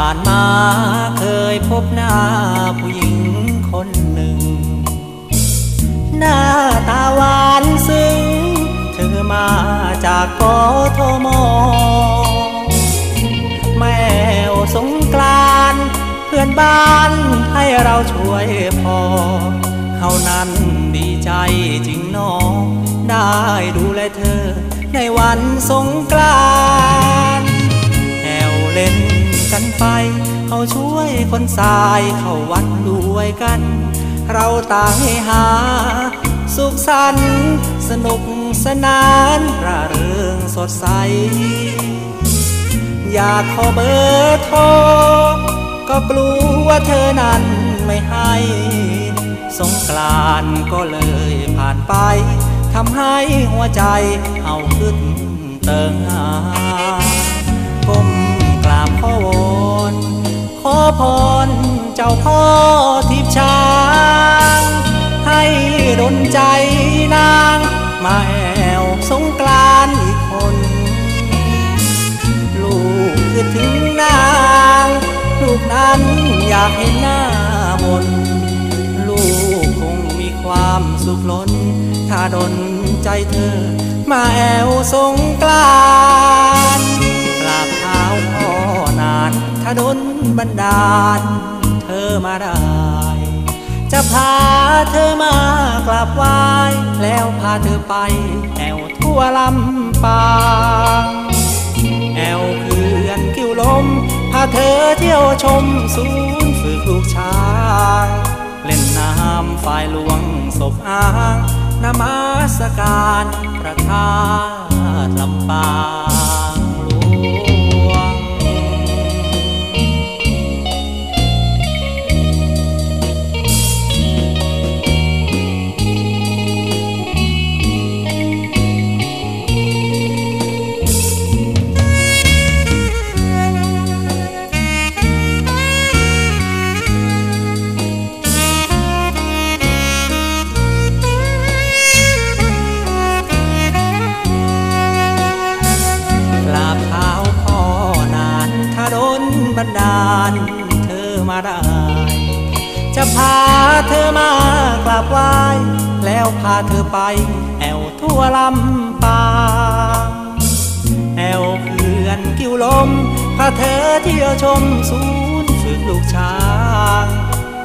่านมาเคยพบหน้าผู้หญิงคนหนึ่ง หน้าตาหวานซึ้งเธอมาจากกทมแม่วสงกรานเพื่อนบ้านให้เราช่วยพอเขานั้นดีใจจริงหนอง ได้ดูแลเธอในวันสงกราน กันไปเขาช่วยคนสายเข้าวัดด้วยกัน เราต่างให้หา สุขสันต์สนุกสนานร่าเริงสดใส อยากขอเบอร์โทรก็กลัวว่าเธอนั้นไม่ให้ สงกรานต์ก็เลยผ่านไปทำให้หัวใจเอาขึ้นเติงหาก้มกราบขอ วอนขอพรเจ้าพ่อทิพย์ช้าง ให้ดลใจนางมาแอวสงกรานอีกคน ลูกคือถึงนาง ลูกนั้นอยากเห็นหน้ามนลูกคงมีความสุขล้น ถ้าดนใจเธอ มาแอวสงกรานานถ้าดนบันดาล เธอมาได้ จะพาเธอมากราบไหว้แล้วพาเธอไปแอวทั่วลำปางแอวเขื่อนกิ้วลม พาเธอเที่ยวชมศูนย์ฝึกลูกช้างเล่นน้ำฝ่ายหลวงศพอ้างนมาสการประทาลำปาง ดาลเธอมาได้ จะพาเธอมากราบไหว้แล้วพาเธอไป แอวทั่วลำปางแอวเขื่อนกิ้วลมพาเธอเที่ยวชมศูนย์ฝึกลูกช้าง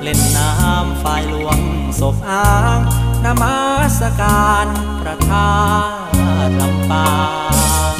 เล่นน้ำฝ่ายหลวงศพอ้างนามาสการประทานลำปาง